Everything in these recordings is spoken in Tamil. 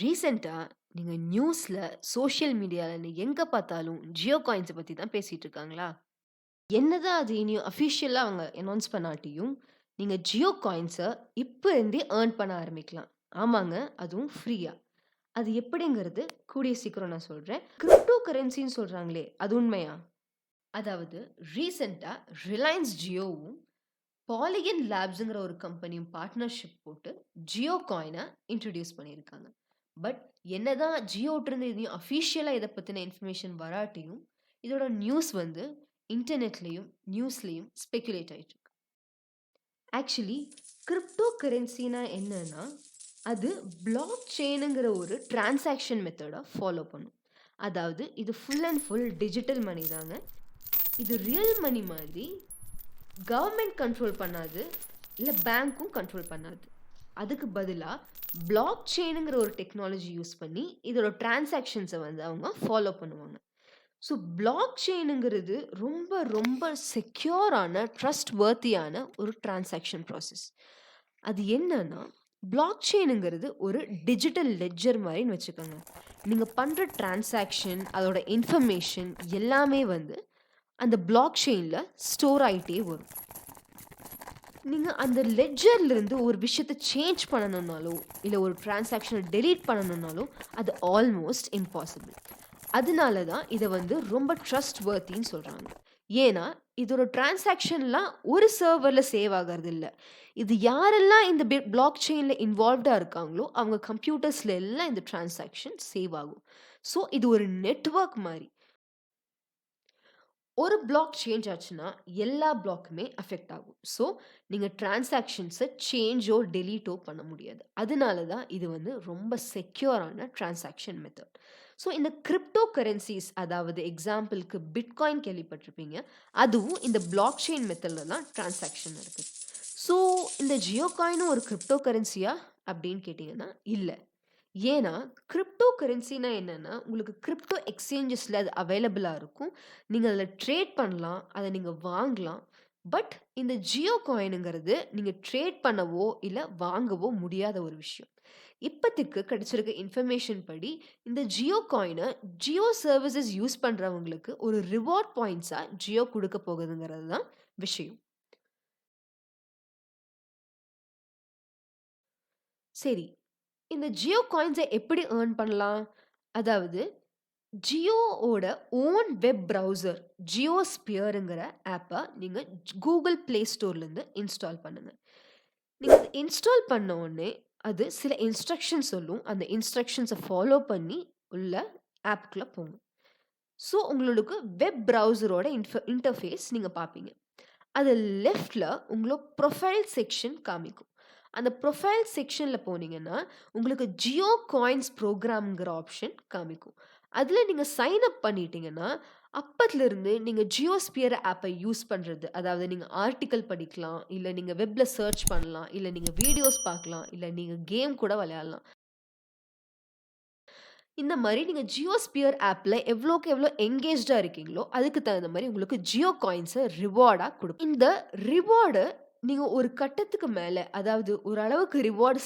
ரீசெண்டாக நீங்கள் நியூஸில் சோஷியல் மீடியாவில் எங்கே பார்த்தாலும் ஜியோ காயின்ஸை பற்றி தான் பேசிகிட்டு இருக்காங்களா? என்னதான் அது இனியும் அஃபிஷியலாக அவங்க அனௌன்ஸ் பண்ணாட்டியும், நீங்கள் ஜியோ காயின்ஸை இப்போ இருந்தே ஏர்ன் பண்ண ஆரம்பிக்கலாம். ஆமாங்க, அதுவும் ஃப்ரீயாக அது எப்படிங்கிறது கூடிய சீக்கிரம் நான் சொல்கிறேன் கிரிப்டோ கரன்சின்னு சொல்கிறாங்களே அது உண்மையா? அதாவது ரீசெண்டாக ரிலையன்ஸ் ஜியோவும், பாலிகன் லேப்ஸுங்கிற ஒரு கம்பெனியும் பார்ட்னர்ஷிப் போட்டு ஜியோ காயினை இன்ட்ரடியூஸ் பண்ணியிருக்காங்க. பட் என்னதான் ஜியோட்டிருந்து எதையும் அஃபீஷியலாக இதை பற்றின இன்ஃபர்மேஷன் வராட்டியும், இதோட நியூஸ் வந்து இன்டர்நெட்லேயும் நியூஸ்லேயும் ஸ்பெகுலேட் ஆகிட்டு இருக்கு. ஆக்சுவலி கிரிப்டோ கரன்சினா என்னன்னா, அது பிளாக் செயினுங்கிற ஒரு டிரான்சாக்ஷன் மெத்தடை ஃபாலோ பண்ணும். அதாவது இது full and full digital money தாங்க. இது ரியல் மணி மாதிரி கவர்மெண்ட் கண்ட்ரோல் பண்ணாது. இல்லை பேங்க்கும் கண்ட்ரோல் பண்ணாது. அதுக்கு பதிலாக பிளாக் செயினுங்கிற ஒரு டெக்னாலஜி யூஸ் பண்ணி இதோட டிரான்சாக்ஷன்ஸை வந்து அவங்க ஃபாலோ பண்ணுவாங்க. ஸோ பிளாக் செயினுங்கிறது ரொம்ப ரொம்ப செக்யூரான, ட்ரஸ்ட் வர்த்தியான ஒரு டிரான்சாக்ஷன் ப்ராசஸ். அது என்னன்னா, பிளாக் செயினுங்கிறது ஒரு டிஜிட்டல் லெட்ஜர் மாதிரின்னு வச்சுக்கோங்க. நீங்கள் பண்ணுற டிரான்சாக்ஷன், அதோட இன்ஃபர்மேஷன் எல்லாமே வந்து அந்த பிளாக் செயினில் ஸ்டோர் ஆகிட்டே வரும். நீங்கள் அந்த லெட்ஜர்லேருந்து ஒரு விஷயத்த சேஞ்ச் பண்ணணுன்னாலோ இல்லை ஒரு டிரான்சாக்ஷன டெலீட் பண்ணணுன்னாலோ அது ஆல்மோஸ்ட் இம்பாசிபிள். அதனால தான் இதை வந்து ரொம்ப ட்ரஸ்ட் வர்த்தின்னு சொல்கிறாங்க ஏன்னா, இதோட டிரான்சாக்ஷன்லாம் ஒரு சர்வரில் சேவ் ஆகிறது இல்லை இது யாரெல்லாம் இந்த பிளாக் செயினில் இன்வால்வ்டாக இருக்காங்களோ, அவங்க கம்ப்யூட்டர்ஸ்ல எல்லாம் இந்த டிரான்சாக்ஷன் சேவ் ஆகும். ஸோ இது ஒரு நெட்வொர்க் மாதிரி ஒரு பிளாக் சேஞ்ச் ஆச்சுன்னா, எல்லா பிளாக்குமே அஃபெக்ட் ஆகும். ஸோ நீங்கள் டிரான்சாக்ஷன்ஸை சேஞ்சோ, டெலீட்டோ பண்ண முடியாது. அதனால தான் இது வந்து ரொம்ப செக்யூரான டிரான்சாக்ஷன் மெத்தட். ஸோ இந்த கிரிப்டோ கரன்சிஸ் அதாவது எக்ஸாம்பிள்க்கு பிட்காயின் கேள்விப்பட்டிருப்பீங்க. அதுவும் இந்த பிளாக் செயின் மெத்தடில் தான் டிரான்சாக்ஷன் நடக்குது. ஸோ இந்த ஜியோ காயினும் ஒரு கிரிப்டோ கரன்சியா? அப்படின்னு கேட்டிங்கன்னா இல்லை ஏன்னா, கிரிப்டோ கரன்சினா என்னென்னா உங்களுக்கு கிரிப்டோ எக்ஸ்சேஞ்சஸில் அது அவைலபிளாக இருக்கும். நீங்கள் அதில் ட்ரேட் பண்ணலாம். அதை நீங்கள் வாங்கலாம். பட் இந்த ஜியோ காயினுங்கிறது நீங்கள் ட்ரேட் பண்ணவோ, இல்லை வாங்கவோ முடியாத ஒரு விஷயம். இப்பத்திக்கு கிடச்சிருக்க இன்ஃபர்மேஷன் படி, இந்த ஜியோ காயினை ஜியோ சர்வீசஸ் யூஸ் பண்ணுறவங்களுக்கு ஒரு ரிவார்ட் பாயிண்ட்ஸாக ஜியோ கொடுக்க போகுதுங்கிறது தான் விஷயம். சரி. இந்த ஜியோ காயின்ஸை எப்படி ஏர்ன் பண்ணலாம்? அதாவது ஜியோவோட ஓன் வெப் ப்ரௌசர் ஜியோஸ்பியர்ங்கிற ஆப்பை நீங்கள் கூகுள் ப்ளே ஸ்டோர்லேருந்து இன்ஸ்டால் பண்ணுங்கள் நீங்கள் இன்ஸ்டால் பண்ண உடனே, அது சில இன்ஸ்ட்ரக்ஷன் சொல்லும். அந்த இன்ஸ்ட்ரக்ஷன்ஸை ஃபாலோ பண்ணி உள்ள ஆப்க்குள்ள போங்க. ஸோ உங்களுக்கு வெப் ப்ரௌசரோட இன்ஃப இன்டர்ஃபேஸ் நீங்கள் பார்ப்பீங்க. அது லெஃப்டில் உங்களோட ப்ரொஃபைல் செக்ஷன் காமிக்கும். அந்த ப்ரொஃபைல் செக்ஷனில் போனீங்கன்னா, உங்களுக்கு ஜியோ காயின்ஸ் ப்ரோக்ராம்ங்கிற ஆப்ஷன் காமிக்கும். அதில் நீங்கள் சைன் அப் பண்ணிட்டீங்கன்னா, அப்பத்துலேருந்து நீங்கள் ஜியோஸ்பியர் ஆப்பை யூஸ் பண்ணுறது அதாவது நீங்கள் ஆர்டிக்கல் படிக்கலாம், இல்லை நீங்கள் வெப்பில் சர்ச் பண்ணலாம், இல்லை நீங்கள் வீடியோஸ் பார்க்கலாம், இல்லை நீங்கள் கேம் கூட விளையாடலாம். இந்த மாதிரி நீங்கள் ஜியோஸ்பியர் ஆப்பில் எவ்வளோக்கு எவ்வளோ எங்கேஜாக இருக்கீங்களோ, அதுக்கு தகுந்த மாதிரி உங்களுக்கு ஜியோ காயின்ஸை ரிவார்டாக கொடுக்கும் இந்த ரிவார்டு நீங்கள் ஒரு கட்டத்துக்கு மேலே அதாவது ஒரு அளவுக்கு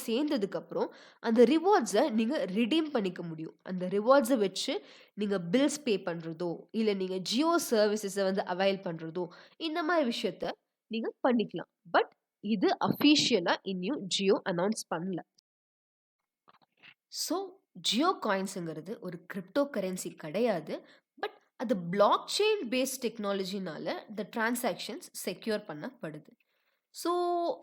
சேர்ந்ததுக்கப்புறம், அந்த ரிவார்ட்ஸை நீங்கள் ரிடீம் பண்ணிக்க முடியும். அந்த ரிவார்ட்ஸை வச்சு நீங்கள் பில்ஸ் பே பண்ணுறதோ இல்லை நீங்கள் ஜியோ சர்வீசஸை வந்து அவைல் பண்ணுறதோ இந்த மாதிரி விஷயத்த நீங்கள் பண்ணிக்கலாம். பட் இது அஃபீஷியலாக இன்னியும் ஜியோ அனௌன்ஸ் பண்ணல. ஸோ ஜியோ காயின்ஸுங்கிறது ஒரு கிரிப்டோ கரன்சி கிடையாது. பட் அது பிளாக் செயின் பேஸ்ட் டெக்னாலஜினால இந்த டிரான்சாக்ஷன்ஸ் செக்யூர் பண்ணப்படுது. ஸோ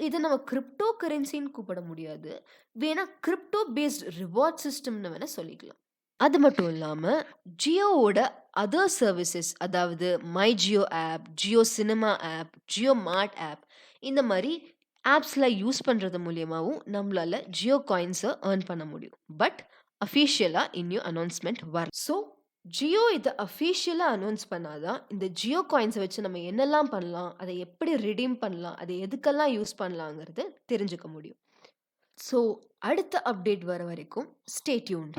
இதை நம்ம கிரிப்டோ கரன்சின்னு கூப்பிட முடியாது. வேணால் கிரிப்டோ பேஸ்ட் ரிவார்ட் சிஸ்டம்னு வேணால் சொல்லிக்கலாம். அது மட்டும் இல்லாமல் ஜியோவோட அதர் சர்வீசஸ் அதாவது my Jio app, Jio cinema app, Jio mart app இந்த மாதிரி ஆப்ஸ்லாம் யூஸ் பண்ணுறது மூலியமாகவும் நம்மளால ஜியோ காயின்ஸை ஏர்ன் பண்ண முடியும். பட் அஃபீஷியலாக இன்னும் அனௌன்ஸ்மெண்ட் வர ஸோ ஜியோ இதை அஃபீஷியலாக அனௌன்ஸ் பண்ணாதான் இந்த ஜியோ காயின்ஸை வச்சு நம்ம என்னெல்லாம் பண்ணலாம்? அதை எப்படி ரிடீம் பண்ணலாம்? அதை எதுக்கெல்லாம் யூஸ் பண்ணலாங்கிறது தெரிஞ்சுக்க முடியும். ஸோ அடுத்த அப்டேட் வர வரைக்கும் ஸ்டேட்யூன்